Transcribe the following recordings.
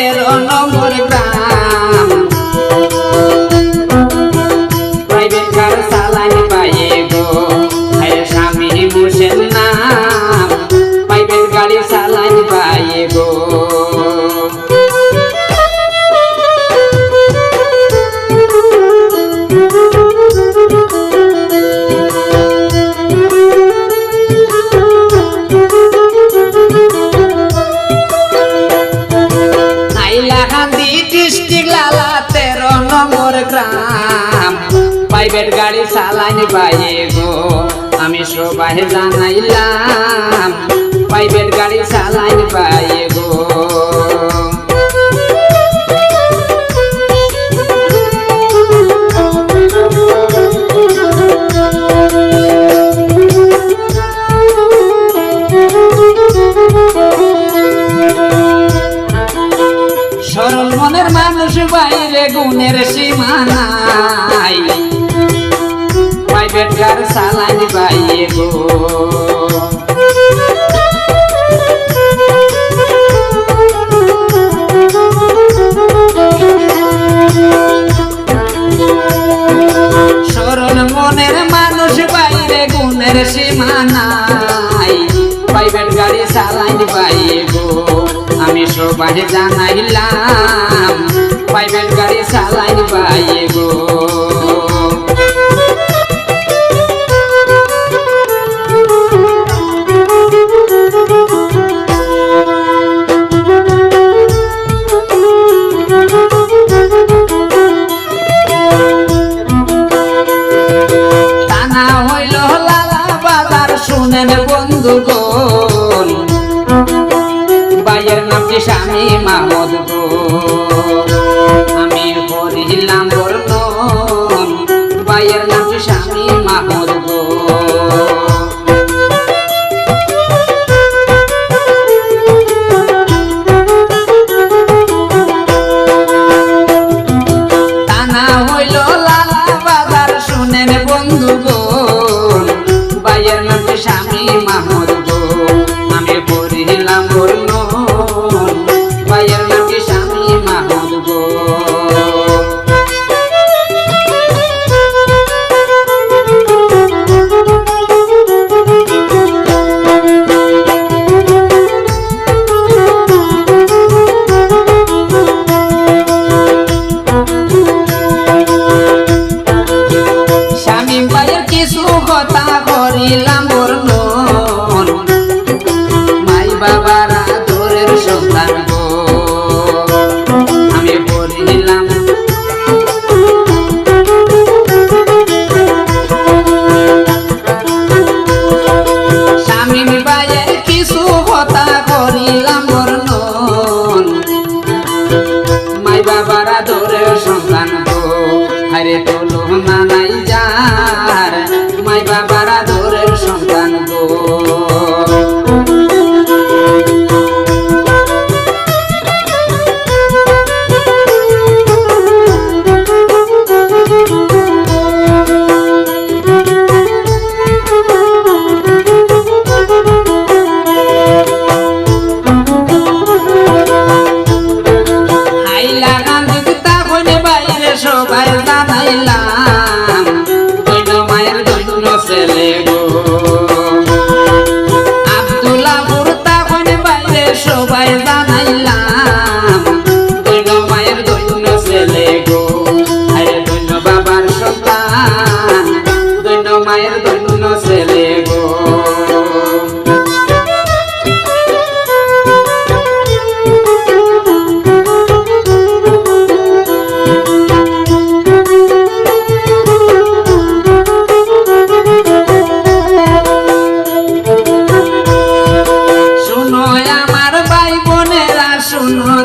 তেরো নম্বর গ্রাম। Private car চালান পাইয়ে গো আরে স্বামী মুসের নাম। প্রাইভেট গাড়ি চালান পাইয়ে গো। চালানি পাইয়ে গো। আমি সবাই জানাইলাম প্রাইভেট গাড়ি চালানি পাইয়ে গো। সরল মনের মানুষ বাইরে গুণের সীমানাই প্রাইভেট কার চালানি পাইয়ে গো সরল মনের মানুষ বাইরে গুণের সীমানাই প্রাইভেট গাড়ি চালাইনি পাইয়ে গো আমি সবাই জানাইলাম প্রাইভেট গাড়ি চালাইনি পাইয়ে গো নামটি স্বামী মাহমদ আমি পড়িলাম বলতো বাইয়ের নাম স্বামী মাহমদ গো। তোর মোবাইল দাদাইলা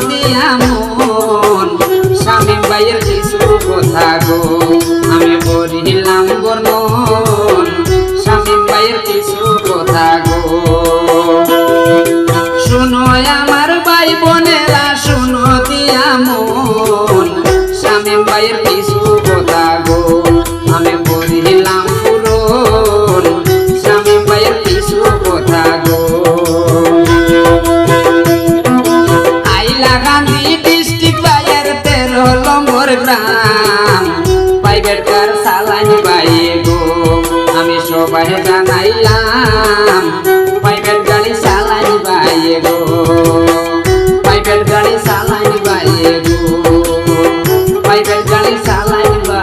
দিয়া মো প্রাইভেট গাড়ি